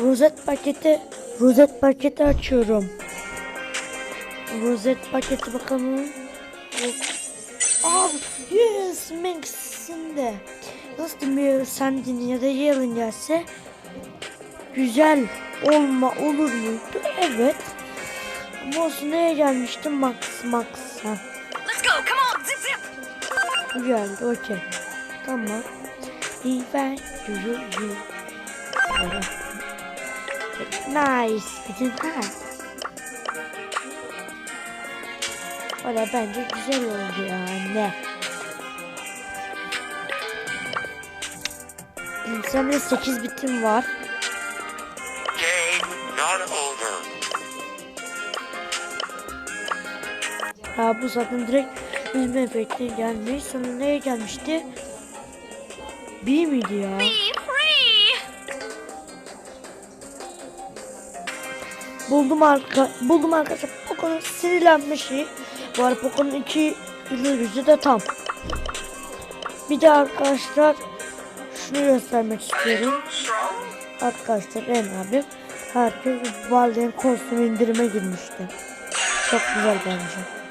rozet paketi rozet paketi açıyorum. Rozet paketi bakalım. Abi yes Max'in de nasıl diyeyim Sandy'nin ya da Yale'ın gelse güzel olma olur muydu? Evet. Ama olsun neye gelmiştim Max Max'a. Let's go. Come on. Zip zip. Bu geldi okey. Tamam. İyi ben yu yu. Nice. Bizim ha. Valla bence güzel oldu yani. Sen 8 bitim var. Game not over. Ha bu zaten direkt yüzme efekti gelmiş. Sonra neye gelmişti? B miydi ya? Be Buldum arka buldum arkadaşlar. Poco'nun sinirlenmişi. Bu arada Poco'nun iki gücü de tam. Bir de arkadaşlar şunu göstermek istiyorum. Arkadaşlar en abi herkes Valden kostüm indirime girmişti. Çok güzel bence.